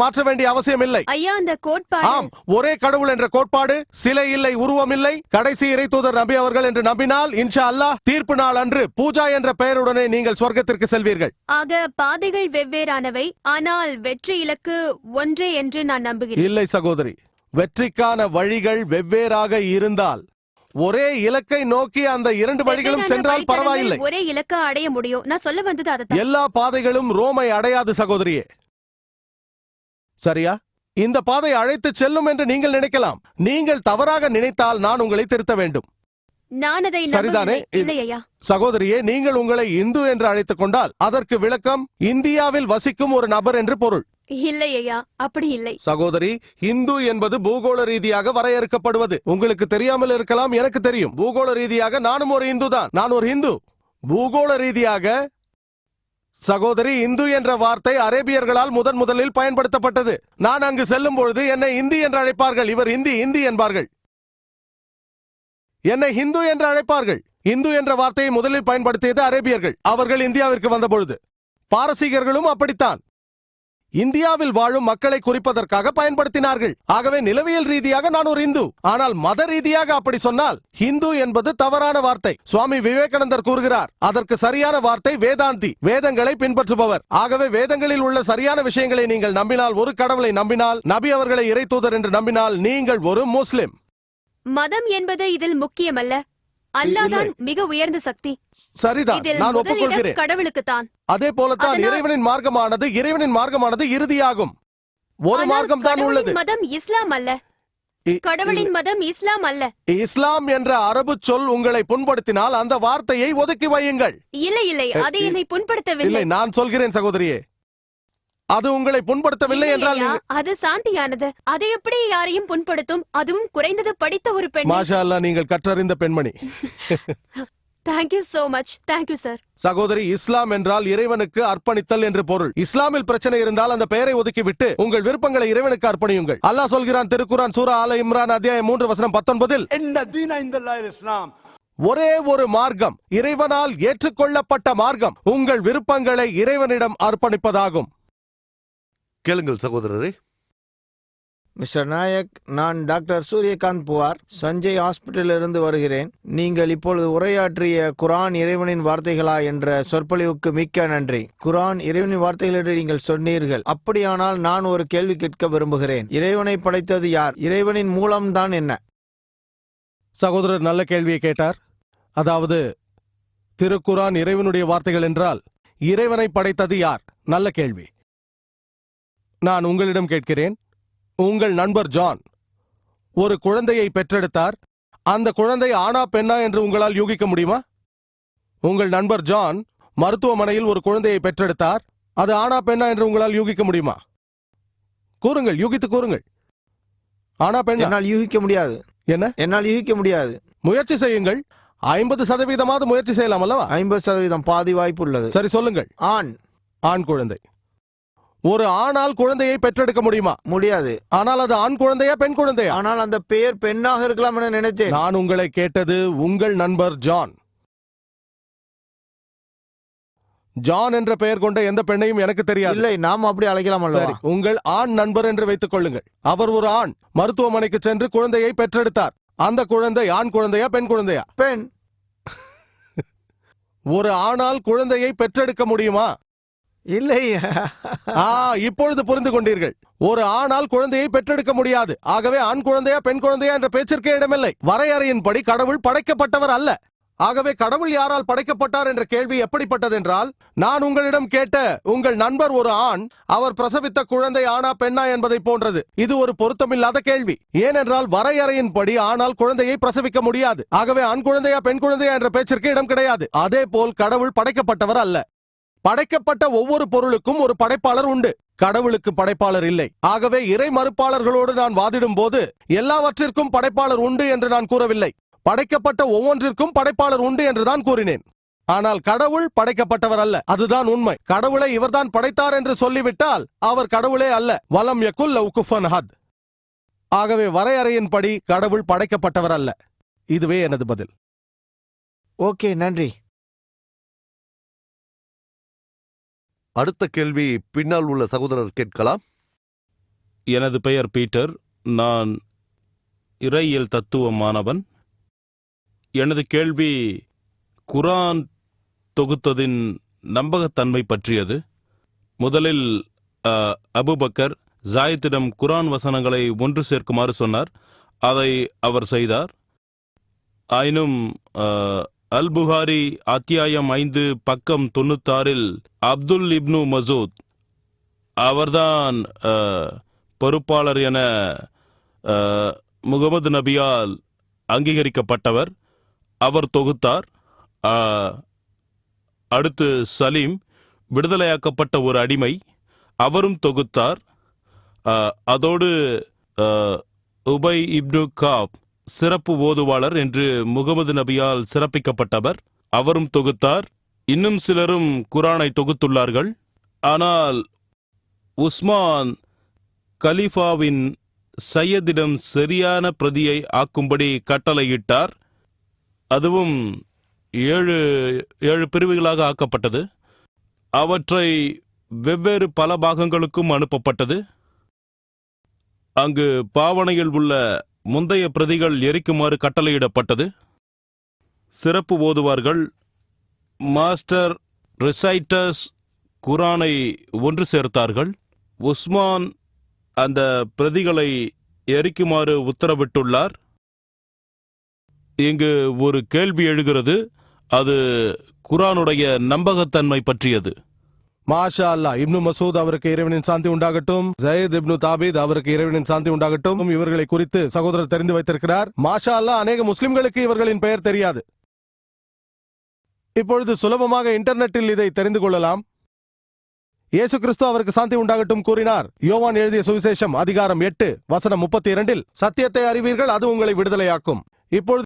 மாற்ற வேண்டிய அவசியம் இல்லை ஐயா அந்த கோட்பாடு ஆம் ஒரே கடவுள் என்ற கோட்பாடு சிலை இல்லை உருவம் இல்லை கடைசி இறை தூதர் நபி அவர்கள் என்று நம்பினால் இன்ஷா அல்லாஹ் தீர்ப்பு நாள் அன்று பூஜா என்ற பெயருடனே நீங்கள் சொர்க்கத்திற்கு செல்வீர்கள். ஆக பாதைகள் வெவ்வேறானவை. ஆனால் வெற்றி இலக்கு ஒன்றே என்று நான் நம்புகிறேன். இல்லை சகோதரி. வெற்றிக்கான வழிகள் வெவ்வேறாக இருந்தால் ஒரே இலக்கை நோக்கி அந்த இரண்டு வழிகளும் சென்றால் பரவாயில்லை. ஒரே இலக்கா அடைய முடியும். நான் சொல்ல வந்தது எல்லா பாதைகளும் ரோமை அடையாது சகோதரியே. சரியா? இந்த பாதை அழைத்து செல்லும் என்று நீங்கள் நினைக்கலாம். நீங்கள் தவறாக நினைத்தால் நான் உங்களை திருத்த வேண்டும். நான் அதை சரிதானே? சகோதரியே நீங்கள் உங்களை இந்து என்று அழைத்துக் கொண்டால் அதற்கு விளக்கம் இந்தியாவில் வசிக்கும் ஒரு நபர் என்று பொருள். இல்லை ஐயா அப்படி இல்லை. சகோதரி இந்து என்பது பூகோள ரீதியாக வரையறுக்கப்படுவது. உங்களுக்கு தெரியாமல் இருக்கலாம் எனக்கு தெரியும். பூகோள ரீதியாக நானும் ஒரு இந்து தான் நான் ஒரு இந்து. பூகோள ரீதியாக சகோதரி இந்து என்ற வார்த்தை அரேபியர்களால் முதன் முதலில் பயன்படுத்தப்பட்டது. நான் அங்கு செல்லும் பொழுது என்னை இந்தி என்று அழைப்பார்கள். இவர் இந்தி இந்தி என்பார்கள். என்னை ஹிந்து என்று அழைப்பார்கள். இந்து என்ற வார்த்தையை முதலில் பயன்படுத்தியது அரேபியர்கள். அவர்கள் இந்தியாவிற்கு வந்தபொழுது. பாரசீகர்களும் அப்படித்தான். இந்தியாவில் வாழும் மக்களை குறிப்பதற்காக பயன்படுத்தினார்கள். ஆகவே நிலவியல் ரீதியாக நான் ஒரு இந்து. ஆனால் மத ரீதியாக அப்படி சொன்னால் ஹிந்து என்பது தவறான வார்த்தை. சுவாமி விவேகானந்தர் கூறுகிறார் அதற்கு சரியான வார்த்தை வேதாந்தி. வேதங்களை பின்பற்றுபவர். ஆகவே வேதங்களில் உள்ள சரியான விஷயங்களை நீங்கள் நம்பினால் ஒரு கடவுளை நம்பினால் நபி அவர்களை இறை தூதர் என்று நம்பினால் நீங்கள் ஒரு முஸ்லிம். மதம் என்பது இதில் முக்கியமல்ல. அல்லாதான் மிக உயர்ந்த சக்தி. சரிதான். நான் ஒப்புக்கொள்கிறேன். கடவுளுக்குத்தான். அதே போலத்தான் இறைவனின் மார்க்கமானது இறைவனின் மார்க்கமானது இறுதியாகும். ஒரு மார்க்கம் தான் உள்ளது. மதம் இஸ்லாம் அல்ல. கடவுளின் மதம் இஸ்லாம் அல்ல. இஸ்லாம் என்ற அரபு சொல் உங்களை புண்படுத்தினால் அந்த வார்த்தையை ஒதுக்கி வையுங்கள். இல்லை இல்லை. அது என்னை புண்படுத்தவில்லை. நான் சொல்கிறேன் சகோதரியே. அது உங்களை புண்படுத்தவில்லை என்றால் அது சாந்தியானது. அது எப்படி யாரையும் புண்படுத்தும்? அதுவும் குறைந்தது படித்த ஒரு பெண் மாஷா நீங்கள் கற்றறிந்த பெண்மணி. Thank you so much thank you sir சகோதரி இஸ்லாம் என்றால் இறைவனுக்கு அர்ப்பணித்தல் என்று பொருள். இஸ்லாமில் பிரச்சனை இருந்தால் அந்த பெயரை ஒதுக்கிவிட்டு உங்கள் விருப்பங்களை இறைவனுக்கு அர்ப்பணியுங்கள். அல்லாஹ் சொல்கிறான் திருக்குறான் சூரா ஆல இம்ரான் அத்தியாயம் மூன்று வசனம் பத்தொன்பதில் இஸ்லாம் ஒரே ஒரு மார்க்கம் இறைவனால் ஏற்றுக்கொள்ளப்பட்ட மார்க்கம். உங்கள் விருப்பங்களை இறைவனிடம் அர்ப்பணிப்பதாகும். கேளுங்கள் சகோதரரே. மிஸ்டர் நாயக் நான் டாக்டர் சூரியகாந்த் புவார் சஞ்சய் ஹாஸ்பிட்டலிலிருந்து வருகிறேன். நீங்கள் இப்பொழுது உரையாற்றிய குரான் இறைவனின் வார்த்தைகளா என்ற சொற்பொழிவுக்கு மிக்க நன்றி. குரான் இறைவனின் வார்த்தைகள் என்று நீங்கள் சொன்னீர்கள். அப்படியானால் நான் ஒரு கேள்வி கேட்க விரும்புகிறேன். இறைவனை படைத்தது யார்? இறைவனின் மூலம்தான் என்ன? சகோதரர் நல்ல கேள்வியை கேட்டார். அதாவது திருக்குரான் இறைவனுடைய வார்த்தைகள் என்றால் இறைவனை படைத்தது யார்? நல்ல கேள்வி. நான் உங்களிடம் கேட்கிறேன். உங்கள் நண்பர் ஜான். ஒரு குழந்தையை பெற்றெடுத்தார். அந்த குழந்தை ஆணா பெண்ணா என்று உங்களால் யூகிக்க முடியுமா? உங்கள் நண்பர் ஜான் மருத்துவமனையில் ஒரு குழந்தையை பெற்றெடுத்தார். அது ஆணா பெண்ணா என்று உங்களால் யூகிக்க முடியுமா? கூறுங்கள் யூகித்து கூறுங்கள். ஆணா பெண்ணா? என்னால் யூகிக்க முடியாது. என்ன? என்னால் யூகிக்க முடியாது. முயற்சி செய்யுங்கள். ஐம்பது சதவீதமாவது முயற்சி செய்யலாம் அல்லவா? ஐம்பது சதவீதம் பாதி வாய்ப்பு உள்ளது. சரி சொல்லுங்கள். ஆண். ஆண் குழந்தை. ஒரு ஆணால் குழந்தையை பெற்றெடுக்க முடியுமா? முடியாது. ஆனால் அது ஆண் குழந்தையா பெண் குழந்தையா? ஆனால் அந்த பெயர் பெண்ணாக இருக்கலாம் என நினைத்தேன். நான் உங்களை கேட்டது உங்கள் நண்பர் ஜான். ஜான் என்ற பெயர் கொண்ட எந்த பெண்ணையும் எனக்கு தெரியாது. இல்லை நாம் அப்படி அழைக்கலாம் சரி உங்கள் ஆண் நண்பர் என்று வைத்துக் கொள்ளுங்கள். அவர் ஒரு ஆண். மருத்துவமனைக்கு சென்று குழந்தையை பெற்றெடுத்தார். அந்த குழந்தை ஆண் குழந்தையா பெண் குழந்தையா? பெண். ஒரு ஆணால் குழந்தையை பெற்றெடுக்க முடியுமா? இல்லை ஆ இப்பொழுது புரிந்து கொண்டீர்கள். ஒரு ஆணால் குழந்தையை பெற்றெடுக்க முடியாது. ஆகவே ஆண் குழந்தையா பெண் குழந்தையா என்ற பேச்சிற்கே இடமில்லை. வரையறையின்படி கடவுள் படைக்கப்பட்டவர் அல்ல. ஆகவே கடவுள் யாரால் படைக்கப்பட்டார் என்ற கேள்வி எப்படிப்பட்டதென்றால் நான் உங்களிடம் கேட்ட உங்கள் நண்பர் ஒரு ஆண் அவர் பிரசவித்த குழந்தை ஆணா பெண்ணா என்பதை போன்றது. இது ஒரு பொருத்தமில்லாத கேள்வி. ஏனென்றால் வரையறையின்படி ஆனால் குழந்தையை பிரசவிக்க முடியாது. ஆகவே ஆண் குழந்தையா பெண் குழந்தையா என்ற பேச்சிற்கு இடம் கிடையாது. அதே போல் கடவுள் படைக்கப்பட்டவர் அல்ல. படைக்கப்பட்ட ஒவ்வொரு பொருளுக்கும் ஒரு படைப்பாளர் உண்டு. கடவுளுக்கு படைப்பாளர் இல்லை. ஆகவே இறை மறுப்பாளர்களோடு நான் வாதிடும் போது எல்லாவற்றிற்கும் படைப்பாளர் உண்டு என்று நான் கூறவில்லை. படைக்கப்பட்ட ஒவ்வொன்றிற்கும் படைப்பாளர் உண்டு என்றுதான் கூறினேன். ஆனால் கடவுள் படைக்கப்பட்டவர் அல்ல. அதுதான் உண்மை. கடவுளை இவர்தான் படைத்தார் என்று சொல்லிவிட்டால் அவர் கடவுளே அல்ல. வலம் யகுல் லவ் ஹத். ஆகவே வரையறையின்படி கடவுள் படைக்கப்பட்டவர் அல்ல. இதுவே எனது பதில். ஓகே நன்றி. அடுத்த கேள்வி பின்னால் உள்ள சகோதரர் கேட்கலாம். எனது பெயர் பீட்டர். நான் இறையியல் தத்துவ மாணவன் எனது கேள்வி குரான் தொகுத்ததின் நம்பகத்தன்மை பற்றியது. முதலில் அபுபக்கர் ஜாயத்திடம் குரான் வசனங்களை ஒன்று சேர்க்குமாறு சொன்னார். அதை அவர் செய்தார். ஆயினும் அல் புகாரி அத்தியாயம் ஐந்து பக்கம் தொண்ணூத்தாறில் அப்துல் இப்னு மசூத். அவர்தான் பொறுப்பாளர் என முகமது நபியால் அங்கீகரிக்கப்பட்டவர். அவர் தொகுத்தார். அடுத்து சலீம் விடுதலையாக்கப்பட்ட ஒரு அடிமை. அவரும் தொகுத்தார். அதோடு உபை இப்னு காப் சிறப்பு ஓதுவாளர் என்று முகமது நபியால் சிறப்பிக்கப்பட்டவர். அவரும் தொகுத்தார். இன்னும் சிலரும் குரானை தொகுத்துள்ளார்கள். ஆனால் உஸ்மான் கலீஃபாவின் சையதிடம் சரியான பிரதியை ஆக்கும்படி கட்டளையிட்டார். அதுவும் ஏழு ஏழு பிரிவுகளாக ஆக்கப்பட்டது. அவற்றை வெவ்வேறு பல பாகங்களுக்கும் அனுப்பப்பட்டது. அங்கு பாவனையில் உள்ள முந்தைய பிரதிகள் எரிக்குமாறு கட்டளையிடப்பட்டது. சிறப்பு ஓதுவார்கள் மாஸ்டர் ரிசைட்டர்ஸ் குரானை ஒன்று சேர்த்தார்கள். உஸ்மான் அந்த பிரதிகளை எரிக்குமாறு உத்தரவிட்டுள்ளார். இங்கு ஒரு கேள்வி எழுகிறது அது குரானுடைய நம்பகத்தன்மை பற்றியது. மாஷா அல்லாஹ் இப்னு மசூத் அவருக்கு இறைவனின் சாந்தி உண்டாகட்டும். ஜயத் இப்னு தாபித் அவருக்கு இறைவனின் சாந்தி உண்டாகட்டும். இவர்களை குறித்து சகோதரர் தெரிந்து வைத்திருக்கிறார். மாஷா அல்லா அநேக முஸ்லிம்களுக்கு இவர்களின் பெயர் தெரியாது. இப்பொழுது சுலபமாக இன்டர்நெட்டில் இதை தெரிந்து கொள்ளலாம். இயேசு கிறிஸ்து அவருக்கு சாந்தி உண்டாகட்டும் கூறினார். யோவான் எழுதிய சுவிசேஷம் அதிகாரம் எட்டு வசனம் முப்பத்தி இரண்டில் சத்தியத்தை அறிவீர்கள் அது உங்களை விடுதலையாக்கும். இப்பொழுது